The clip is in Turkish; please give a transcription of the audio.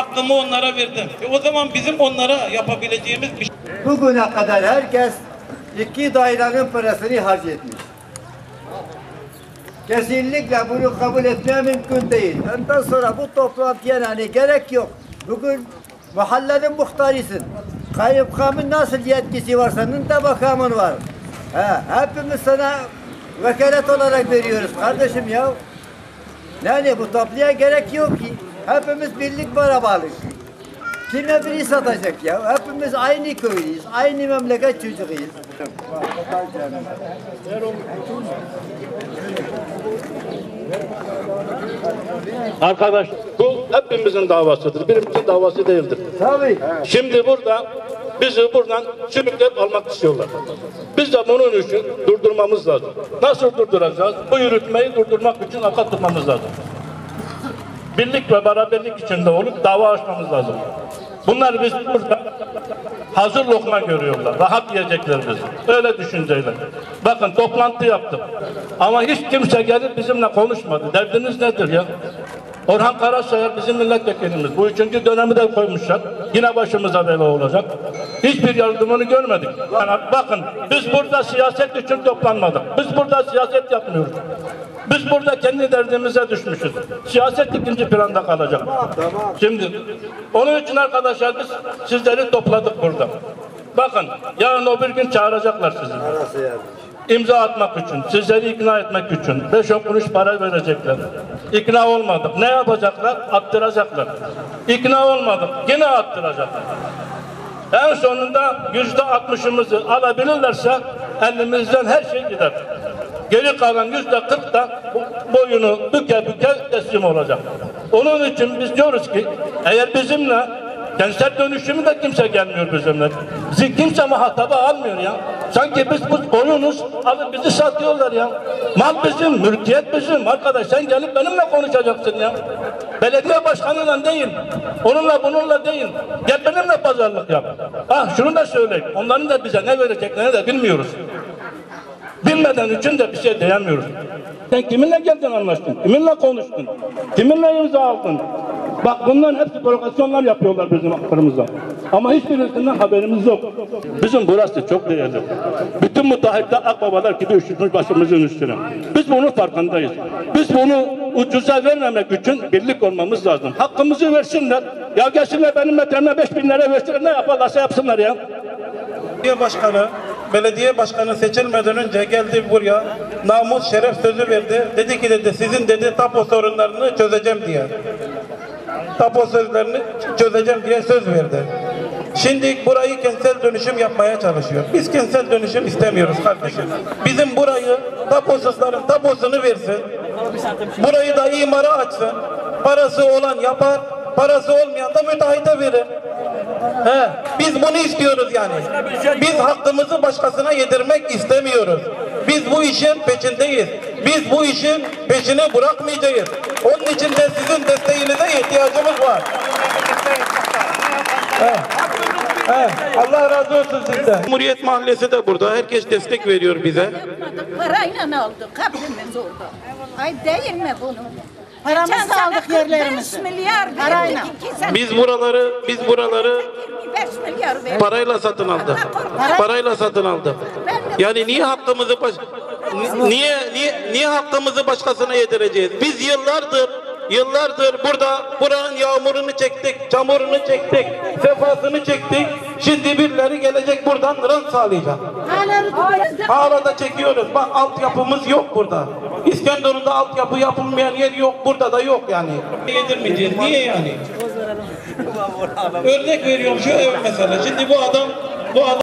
hakkımı onlara verdim. E o zaman bizim onlara yapabileceğimiz bir şey Bugüne kadar herkes iki dairenin parasını harcetmiş. Kesinlikle bunu kabul etmeye mümkün değil. Ondan sonra bu toplantıya yani gerek yok. Bugün mahallenin muhtarısın. Kayıpkamın nasıl yetkisi var senin de makamın var. He, hepimiz sana vekalet olarak veriyoruz kardeşim ya. Yani bu topluya gerek yok ki. Hepimiz birlik beraberlik. Kime biri satacak ya? Hepimiz aynı köylüyüz, aynı memleket çocuğuyuz. Arkadaş bu hepimizin davasıdır. Birimizin davası değildir. Tabii. Şimdi burada bizi buradan sürükleyip almak istiyorlar. Biz de bunun için durdurmamız lazım. Nasıl durduracağız? Bu yürütmeyi durdurmak için akat tutmamız lazım. Birlik ve beraberlik içinde olup dava açmamız lazım. Bunlar biz burada hazır lokma görüyorlar. Rahat yiyecekler bizi. Öyle düşünceyle. Bakın toplantı yaptık. Ama hiç kimse gelip bizimle konuşmadı. Derdiniz nedir ya? Orhan Karasayar bizim milletvekilimiz. Bu üçüncü dönemi de koymuşlar. Yine başımıza bela olacak. Hiçbir yardımını görmedik. Yani bakın biz burada siyaset için toplanmadık. Biz burada siyaset yapmıyoruz. Biz burada kendi derdimize düşmüşüz. Siyaset ikinci planda kalacak. Şimdi onun için arkadaşlar biz sizleri topladık burada. Bakın yarın o bir gün çağıracaklar sizi. İmza atmak için, sizleri ikna etmek için. Beş on kuruş para verecekler. İkna olmadık. Ne yapacaklar? Attıracaklar. İkna olmadık. Yine attıracaklar. En sonunda yüzde altmışımızı alabilirlerse elimizden her şey gider. Geri kalan yüzde kırk da boyunu büke büke teslim olacak. Onun için biz diyoruz ki eğer bizimle kentsel dönüşümü de kimse gelmiyor bizimle. Bizi kimse muhataba almıyor ya. Sanki biz bu koyunuz alıp bizi satıyorlar ya. Mal bizim, mülkiyet bizim. Arkadaş sen gelip benimle konuşacaksın ya. Belediye başkanıyla değil. Onunla bununla değil. Gel benimle pazarlık yap. Ha şunu da söyleyeyim. Onların da bize ne vereceklerini de bilmiyoruz. Bilmeden için de bir şey diyemiyoruz. Sen kiminle geldin anlaştın? Kiminle konuştun? Kiminle imza aldın? Bak bunların hepsi provokasyonlar yapıyorlar bizim hakkımızda. Ama hiçbirisinden haberimiz yok. Bizim burası çok değerli. Bütün müteahhitler akbabalar gibi üşütmüş başımızın üstüne. Biz bunun farkındayız. Biz bunu ucuza vermemek için birlik olmamız lazım. Hakkımızı versinler. Ya gelsinler benim metreme 5 bin lira versinler. Ne yaparlarsa yapsınlar ya. belediye başkanı belediye başkanı seçilmeden önce geldi buraya namus şeref sözü verdi. Dedi ki dedi sizin dedi tapu sorunlarını çözeceğim diye. Tapu sözlerini çözeceğim diye söz verdi. Şimdi burayı kentsel dönüşüm yapmaya çalışıyor. Biz kentsel dönüşüm istemiyoruz kardeşim. Bizim burayı tapusuzların tapusunu versin. Burayı da imara açsın. Parası olan yapar, parası olmayan da müteahhite verir. He, biz bunu istiyoruz yani. Biz hakkımızı başkasına yedirmek istemiyoruz. Biz bu işin peşindeyiz. Biz bu işin peşini bırakmayacağız. Onun için de sizin desteğinize ihtiyacımız var. He. He. Allah razı olsun sizden. Cumhuriyet Mahallesi de burada. Herkes destek veriyor bize. Yapmadık, parayla aldık, kabrimiz oldu. Ay değil mi bunu? Paramızı aldık yerlerimizi. 45 milyar Parayla. Biz buraları, biz buraları 25 milyar verdik. parayla satın aldık. Parayla satın aldık. Yani niye hakkımızı baş... Ni- niye niye niye hakkımızı başkasına yedireceğiz? Biz yıllardır yıllardır burada buranın yağmurunu çektik, çamurunu çektik, sefasını çektik. Şimdi birileri gelecek buradan rant sağlayacak. Hala da çekiyoruz. Bak altyapımız yok burada. İskenderun'da altyapı yapılmayan yer yok. Burada da yok yani. Yedirmeyeceğiz. Niye yani? Örnek veriyorum şu ev mesela. Şimdi bu adam bu adam